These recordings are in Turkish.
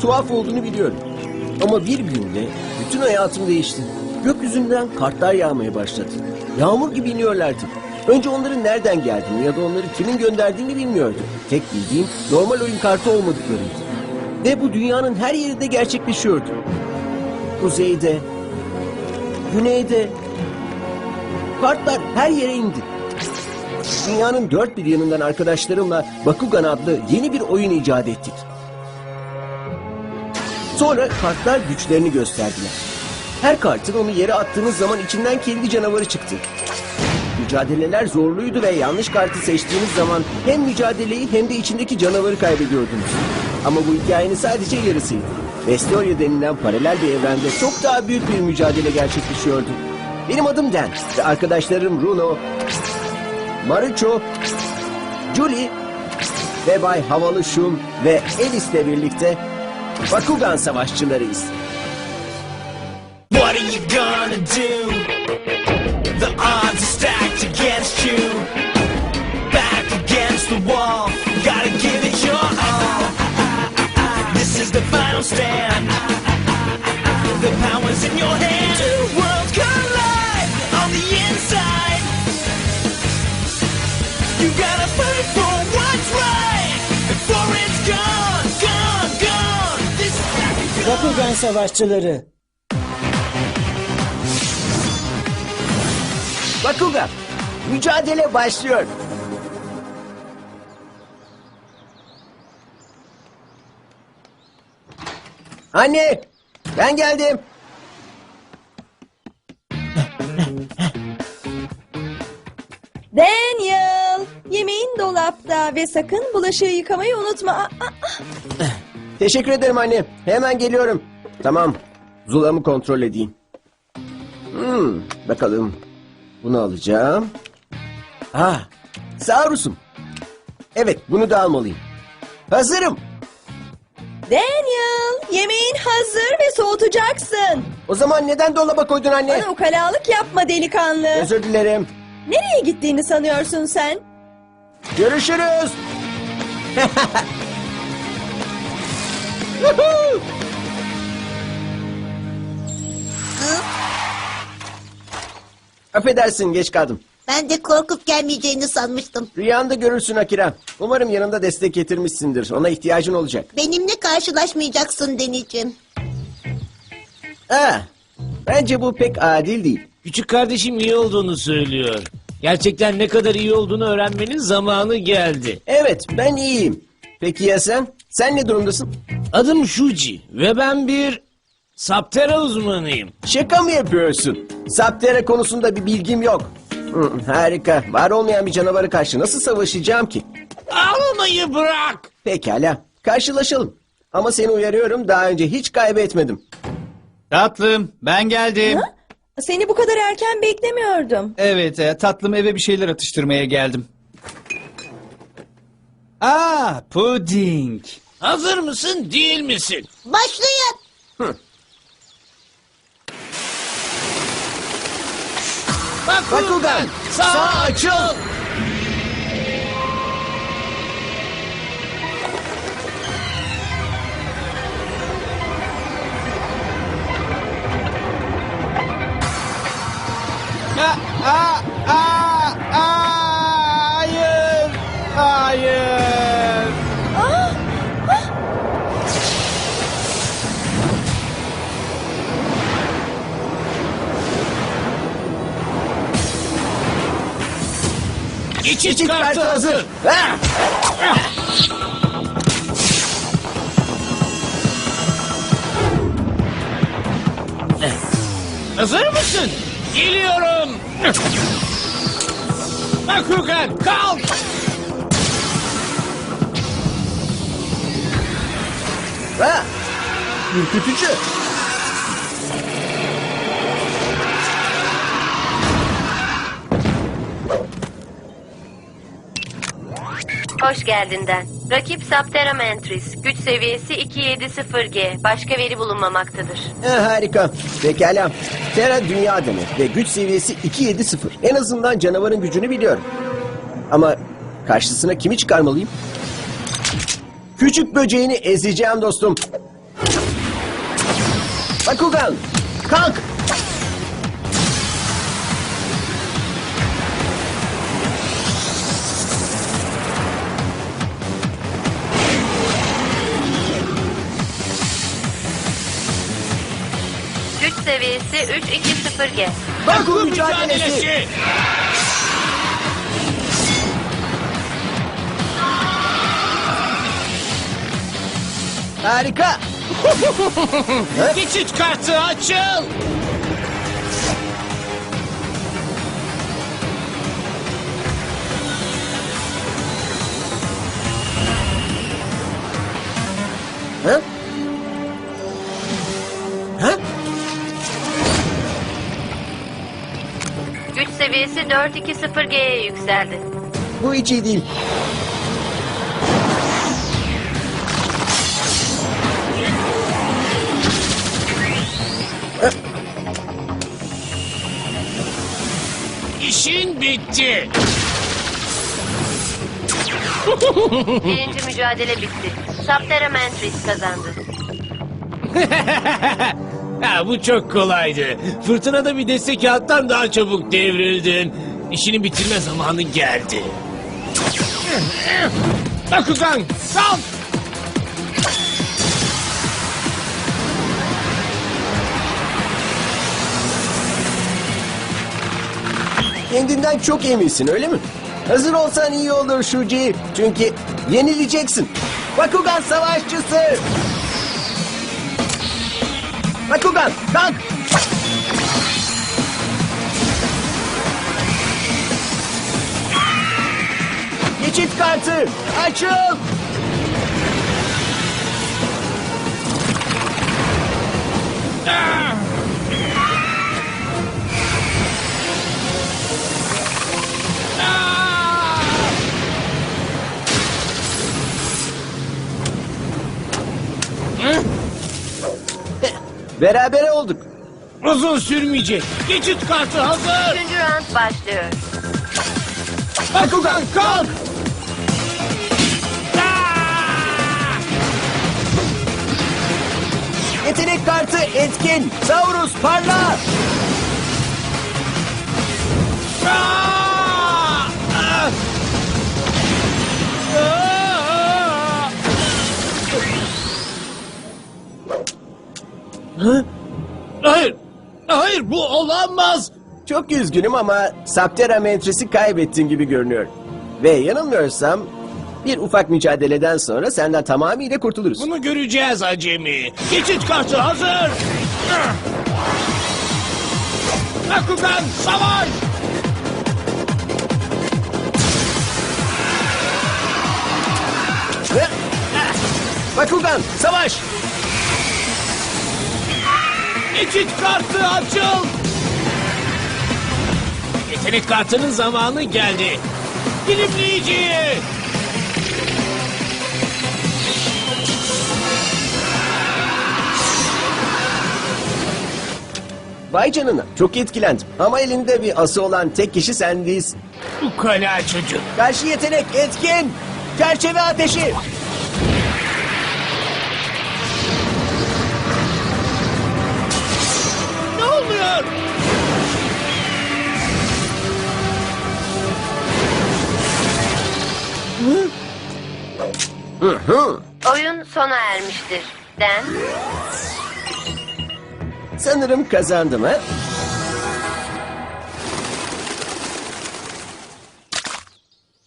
tuhaf olduğunu biliyorum. Ama bir günde bütün hayatım değişti. Gökyüzünden kartlar yağmaya başladı. Yağmur gibi iniyorlardı. Önce onların nereden geldiğini ya da onları kimin gönderdiğini bilmiyordum. Tek bildiğim normal oyun kartı olmadıklarıydı. Ve bu dünyanın her yerinde gerçekleşiyordu. Kuzeyde, güneyde, kartlar her yere indi. Dünyanın dört bir yanından arkadaşlarımla Bakugan adlı yeni bir oyun icat ettik. Sonra kartlar güçlerini gösterdiler. Her kartın onu yere attığınız zaman içinden kendi canavarı çıktı. Mücadeleler zorluydu ve yanlış kartı seçtiğiniz zaman hem mücadeleyi hem de içindeki canavarı kaybediyordunuz. Ama bu hikayenin sadece yarısıydı. Vestoria denilen paralel bir evrende çok daha büyük bir mücadele gerçekleşiyordu. Benim adım Dan ve arkadaşlarım Runo, Marucho, Julie ve Bay Havalı Şun ve Alice'le birlikte Bakugan savaşçılarıyız. What are you gonna do? The odds are stacked against you. Back against the wall, gotta give it your all. This is the final stand. Bakugan Savaşçıları. Bakugan, mücadele başlıyor. Anne, ben geldim. Daniel, yemeğin dolapta ve sakın bulaşığı yıkamayı unutma. Aa, aa, Teşekkür ederim anne. Hemen geliyorum. Tamam. Zulamı kontrol edeyim. Hmm, bakalım. Bunu alacağım. Ah, Saurus'um. Evet, bunu da almalıyım. Hazırım. Daniel, yemeğin hazır ve soğutacaksın. O zaman neden dolaba koydun anne? Bana ukalalık yapma delikanlı. Özür dilerim. Nereye gittiğini sanıyorsun sen? Görüşürüz. Affedersin geç kaldım. Ben de korkup gelmeyeceğini sanmıştım. Rüyanda görürsün Akira. Umarım yanında destek getirmişsindir. Ona ihtiyacın olacak. Benimle karşılaşmayacaksın Denizciğim. Ha, bence bu pek adil değil. Küçük kardeşim iyi olduğunu söylüyor. Gerçekten ne kadar iyi olduğunu öğrenmenin zamanı geldi. Evet, ben iyiyim. Peki ya sen? Sen ne durumdasın? Adım Shuji ve ben bir Saptera uzmanıyım. Şaka mı yapıyorsun? Saptere konusunda bir bilgim yok. Hı, harika. Var olmayan bir canavarı karşı nasıl savaşacağım ki? Ağlamayı bırak. Pekala. Karşılaşalım. Ama seni uyarıyorum daha önce hiç kaybetmedim. Tatlım ben geldim. Seni bu kadar erken beklemiyordum. Evet e, tatlım eve bir şeyler atıştırmaya geldim. Aa puding. Hazır mısın değil misin? Başlayın. Bakugan, sağ açıl. Aa, aa, Geçit, Geçit kartı kartı hazır. hazır. Ha! Hazır mısın? Geliyorum. Bakugan kalk. Ha! Ürkütücü. Hoş geldinden. Rakip Saptera Mantris. Güç seviyesi 270G. Başka veri bulunmamaktadır. Ha, harika. Pekala. Terra dünya demek ve güç seviyesi 270. En azından canavarın gücünü biliyorum. Ama karşısına kimi çıkarmalıyım? Küçük böceğini ezeceğim dostum. Bakugan, kalk! Güç seviyesi 320G. Baku mücadelesi! Harika! Geçit kartı açıl. 420G'ye yükseldi. Bu hiç iyi değil. İşin bitti. Birinci mücadele bitti. Saptera Mantris kazandı. Ha, bu çok kolaydı. Fırtınada bir destek kağıttan daha çabuk devrildin. İşini bitirme zamanı geldi. Bakugan, kalk! Kendinden çok eminsin öyle mi? Hazır olsan iyi olur Shuji. Çünkü yenileceksin. Bakugan savaşçısı! Bakugan kalk! Geçit kartı açıl! Berabere olduk. Uzun sürmeyecek. Geçit kartı hazır. Üçüncü round başlıyor. Bakugan kalk! Yetenek kartı etkin. Saurus parla! Hayır, hayır bu olamaz. Çok üzgünüm ama Saptera mentresi kaybettin gibi görünüyor. Ve yanılmıyorsam bir ufak mücadeleden sonra senden tamamıyla kurtuluruz. Bunu göreceğiz acemi. Geçit kartı hazır. Bakugan savaş. Bakugan savaş! Geçit kartı açıl. Yetenek kartının zamanı geldi. Dilimleyici. Vay canına çok etkilendim. Ama elinde bir ası olan tek kişi sen değilsin. Bu kala çocuk. Karşı yetenek etkin! Çerçeve ateşi! Oluyor? Oyun sona ermiştir. Den, Sanırım kazandım ha?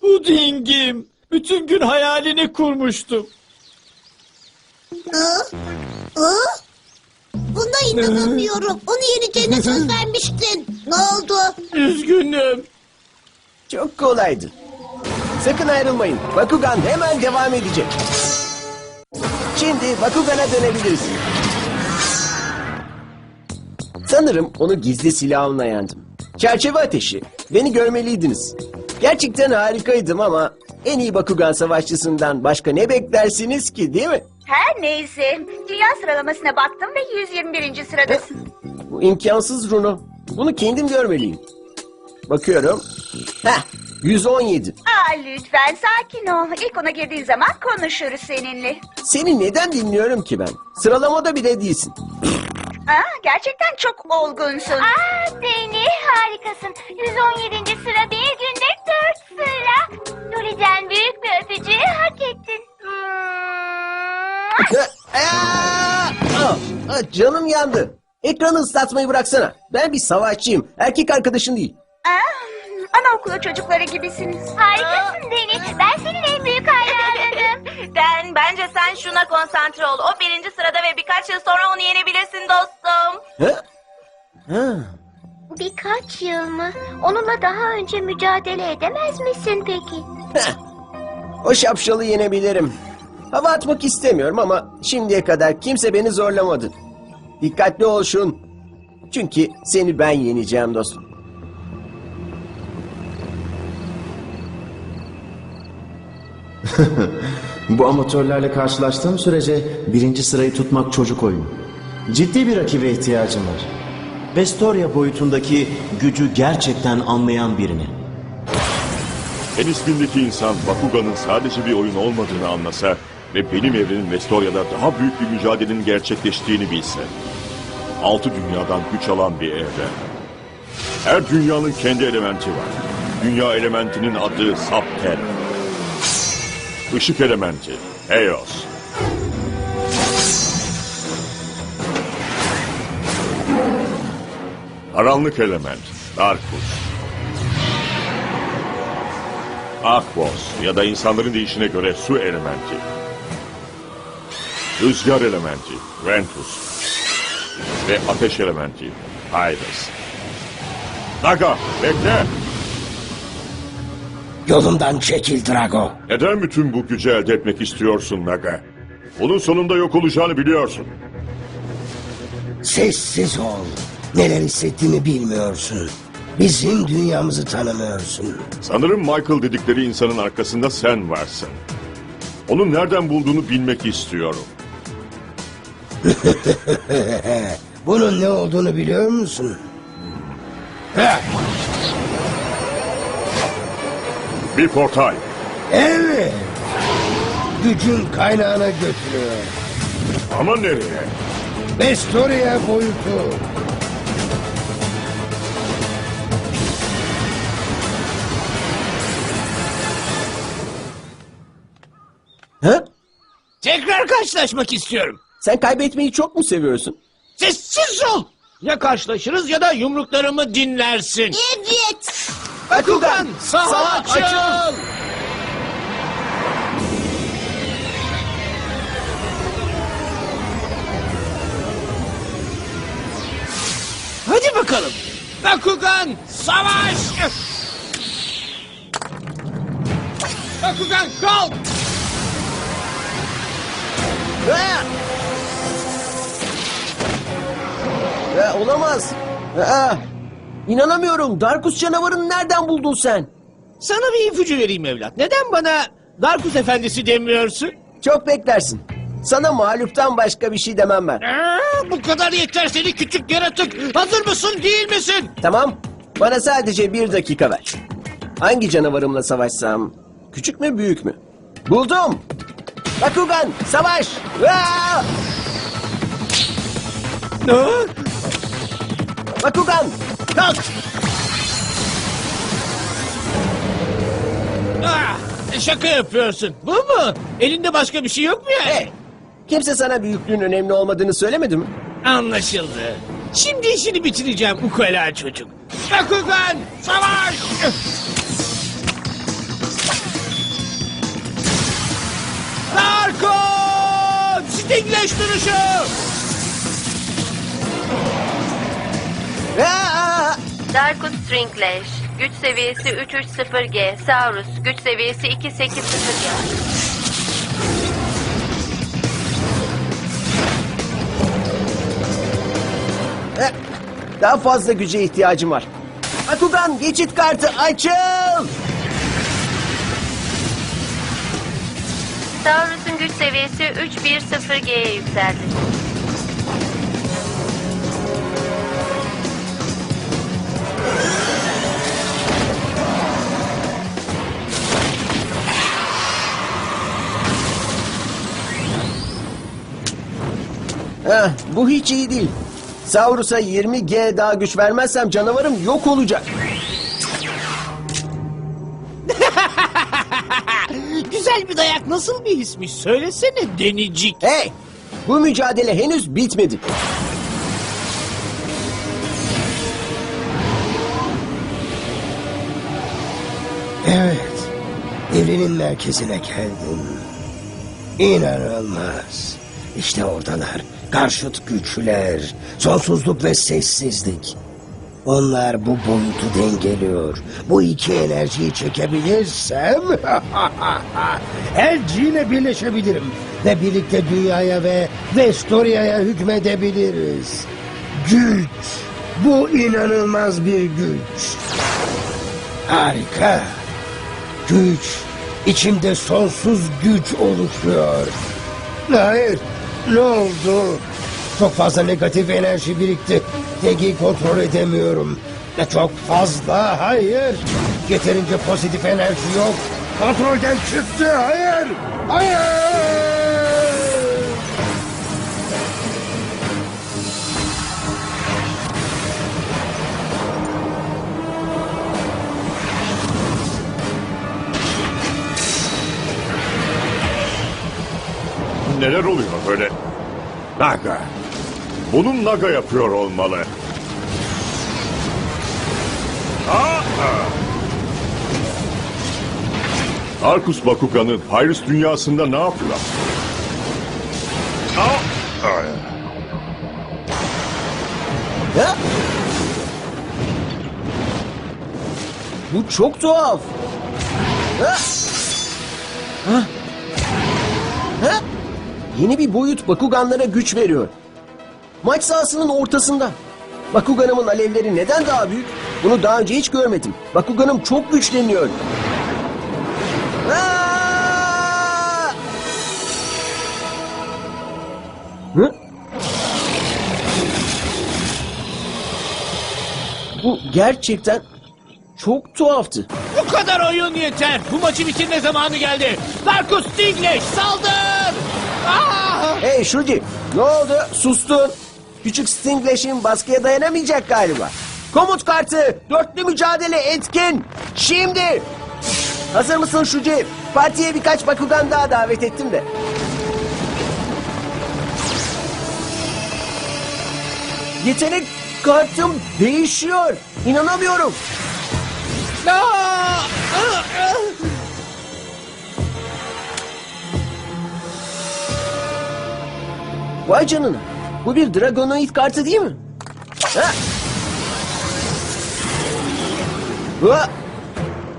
Pudingim. Bütün gün hayalini kurmuştum. Hı? Hı? Buna inanamıyorum. Onu yeneceğine söz vermiştin. Ne oldu? Üzgünüm. Çok kolaydı. Sakın ayrılmayın. Bakugan hemen devam edecek. Şimdi Bakugan'a dönebiliriz. Sanırım onu gizli silahımla yendim. Çerçeve ateşi. Beni görmeliydiniz. Gerçekten harikaydım ama en iyi Bakugan savaşçısından başka ne beklersiniz ki değil mi? Her neyse. Dünya sıralamasına baktım ve 121. sıradasın. Bu imkansız Runo. Bunu kendim görmeliyim. Bakıyorum. Heh, 117. Aa lütfen sakin ol. İlk ona girdiğin zaman konuşuruz seninle. Seni neden dinliyorum ki ben? Sıralamada bile değilsin. Aa, gerçekten çok olgunsun. Aa Deni harikasın. 117. sıra bir günde 4 sıra. Nuri'den büyük bir öpücüğü hak ettin. Aa! Ah, ah, canım yandı. Ekranı ıslatmayı bıraksana. Ben bir savaşçıyım. Erkek arkadaşın değil. Aa, anaokulu çocukları gibisiniz. Harikasın Deni. Ben senin en büyük hayranınım. Ben bence sen şuna konsantre ol. O birinci sırada ve birkaç yıl sonra onu yenebilirsin dostum. Ha? Ha. Birkaç yıl mı? Onunla daha önce mücadele edemez misin peki? O şapşalı yenebilirim. Hava atmak istemiyorum ama şimdiye kadar kimse beni zorlamadı. Dikkatli ol şun. Çünkü seni ben yeneceğim dostum. Bu amatörlerle karşılaştığım sürece birinci sırayı tutmak çocuk oyunu. Ciddi bir rakibe ihtiyacım var. Vestoria boyutundaki gücü gerçekten anlayan birini. En ismindeki insan Bakuga'nın sadece bir oyun olmadığını anlasa ve benim evrenin Vestoria'da daha büyük bir mücadelenin gerçekleştiğini bilse. Altı dünyadan güç alan bir evren. Her dünyanın kendi elementi var. Dünya elementinin adı Sapter. Işık elementi, Eos. Karanlık element, Darkus. Aquos ya da insanların deyişine göre su elementi. Rüzgar elementi, Ventus. Ve ateş elementi, Pyrus. Naga, bekle! Yolumdan çekil Drago. Neden bütün bu gücü elde etmek istiyorsun Naga? Bunun sonunda yok olacağını biliyorsun. Sessiz ol. Neler hissettiğimi bilmiyorsun. Bizim dünyamızı tanımıyorsun. Sanırım Michael dedikleri insanın arkasında sen varsın. Onun nereden bulduğunu bilmek istiyorum. Bunun ne olduğunu biliyor musun? Bir portal. Evet. Gücün kaynağına götürüyor. Ama nereye? Vestoria boyutu. Ha? Tekrar karşılaşmak istiyorum. Sen kaybetmeyi çok mu seviyorsun? Sessiz ol. Ya karşılaşırız ya da yumruklarımı dinlersin. Evet. Bakugan saha açıl. açıl. Hadi bakalım. Bakugan savaş. Bakugan kalk. Ha! Olamaz. Ha! İnanamıyorum. Darkus canavarını nereden buldun sen? Sana bir ipucu vereyim evlat. Neden bana Darkus Efendisi demiyorsun? Çok beklersin. Sana mağluptan başka bir şey demem ben. Aa, bu kadar yeter seni küçük yaratık. Hazır mısın değil misin? Tamam. Bana sadece bir dakika ver. Hangi canavarımla savaşsam? Küçük mü büyük mü? Buldum. Bakugan savaş. Aa! Aa, Bakugan kalk. Ah, şaka yapıyorsun. Bu mu? Elinde başka bir şey yok mu yani? Hey, kimse sana büyüklüğün önemli olmadığını söylemedi mi? Anlaşıldı. Şimdi işini bitireceğim ukala çocuk. Bakugan savaş! Darko! Stingleş duruşu! Aa! Darkus Stringlash. Güç seviyesi 330G. Saurus. Güç seviyesi 280G. Eh, Daha fazla güce ihtiyacım var. Bakugan geçit kartı açıl. Saurus'un güç seviyesi 310G'ye yükseldi. Heh, bu hiç iyi değil. Saurus'a 20G daha güç vermezsem canavarım yok olacak. Güzel bir dayak nasıl bir hismiş söylesene denicik. Hey! Bu mücadele henüz bitmedi. Evet. Evrenin merkezine geldim. İnanılmaz. İşte oradalar. Karşıt güçler. Sonsuzluk ve sessizlik. Onlar bu boyutu dengeliyor. Bu iki enerjiyi çekebilirsem... Elci ile birleşebilirim. Ve birlikte dünyaya ve Vestoria'ya hükmedebiliriz. Güç. Bu inanılmaz bir güç. Harika. Güç. İçimde sonsuz güç oluşuyor. Hayır. Ne oldu? Çok fazla negatif enerji birikti. Dengeyi kontrol edemiyorum. Ne çok fazla. Hayır. Yeterince pozitif enerji yok. Kontrolden çıktı. Hayır. Hayır. Neler oluyor böyle? Naga. Bunun Naga yapıyor olmalı. Aa! Arkus Bakugan'ı Pyrus dünyasında ne yapıyor? Aa! Ay. Ha? Bu çok tuhaf. Ha? Ha? Ha? Yeni bir boyut Bakuganlara güç veriyor. Maç sahasının ortasında. Bakuganımın alevleri neden daha büyük? Bunu daha önce hiç görmedim. Bakuganım çok güçleniyor. Hı? Bu gerçekten çok tuhaftı. Bu kadar oyun yeter. Bu maçı bitirme zamanı geldi. Darkus Stingleş saldır. Hey Shuji, ne oldu? Sustun. Küçük Stinglash'in baskıya dayanamayacak galiba. Komut kartı, dörtlü mücadele etkin. Şimdi. Hazır mısın Shuji? Partiye birkaç Bakugan daha davet ettim de. Yetenek kartım değişiyor. İnanamıyorum. Aa! Vay canına. Bu bir Dragonoid kartı değil mi? Ha? Ha?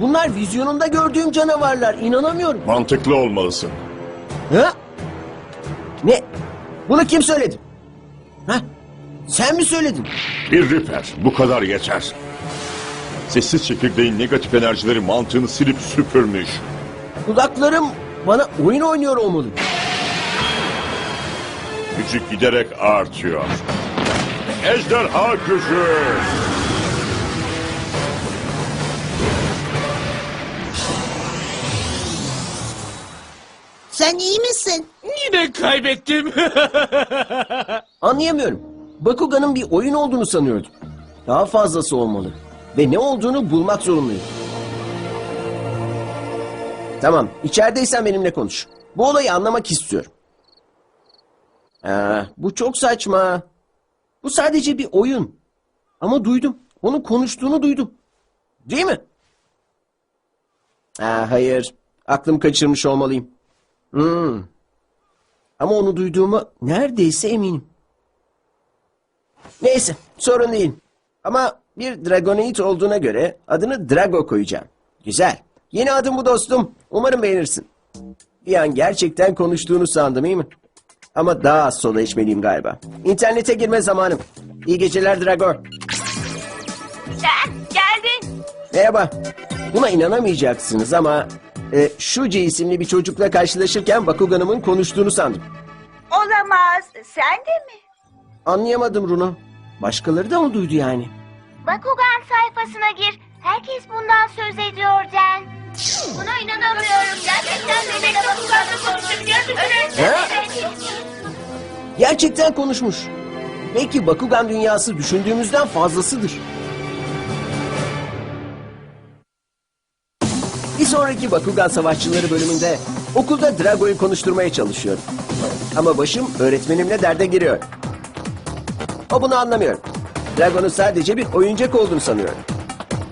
Bunlar vizyonumda gördüğüm canavarlar. İnanamıyorum. Mantıklı olmalısın. Ha? Ne? Bunu kim söyledi? Ha? Sen mi söyledin? Bir Ripper. Bu kadar yeter. Sessiz çekirdeğin negatif enerjileri mantığını silip süpürmüş. Kulaklarım bana oyun oynuyor olmalı. Gücü giderek artıyor. Ejderha gücü. Sen iyi misin? Yine kaybettim. Anlayamıyorum. Bakugan'ın bir oyun olduğunu sanıyordum. Daha fazlası olmalı. Ve ne olduğunu bulmak zorundayım. Tamam, içerideysen benimle konuş. Bu olayı anlamak istiyorum. Aa, bu çok saçma. Bu sadece bir oyun. Ama duydum. Onun konuştuğunu duydum. Değil mi? Aa, hayır. Aklım kaçırmış olmalıyım. Hmm. Ama onu duyduğuma neredeyse eminim. Neyse sorun değil. Ama bir Dragonoid olduğuna göre adını Drago koyacağım. Güzel. Yeni adım bu dostum. Umarım beğenirsin. Bir an gerçekten konuştuğunu sandım iyi mi? Ama daha az soda içmeliyim galiba. İnternete girme zamanım. İyi geceler Drago. Ah, geldin. Merhaba. Buna inanamayacaksınız ama... E, Shuji isimli bir çocukla karşılaşırken Bakugan'ımın konuştuğunu sandım. Olamaz. Sen de mi? Anlayamadım Runo. Başkaları da mı duydu yani? Bakugan sayfasına gir. Herkes bundan söz ediyor Den. Buna inanamıyorum. Gerçekten benimle Bakugan'la konuşabiliyor musun? Ha? Gerçekten konuşmuş. Belki Bakugan dünyası düşündüğümüzden fazlasıdır. Bir sonraki Bakugan Savaşçıları bölümünde okulda Drago'yu konuşturmaya çalışıyorum. Ama başım öğretmenimle derde giriyor. O bunu anlamıyor. Drago'nun sadece bir oyuncak olduğunu sanıyor.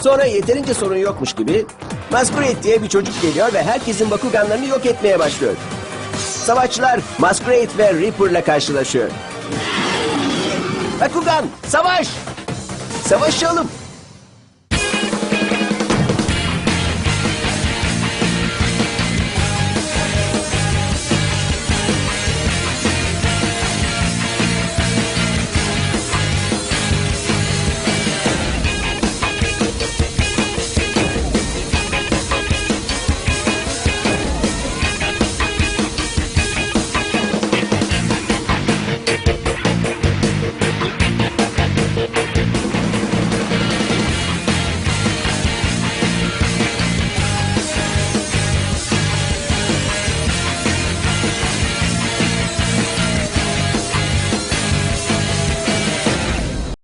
Sonra yeterince sorun yokmuş gibi Masquerade diye bir çocuk geliyor ve herkesin Bakuganlarını yok etmeye başlıyor. Savaşçılar Masquerade ve Reaper'la karşılaşıyor. Bakugan, savaş! Savaşalım!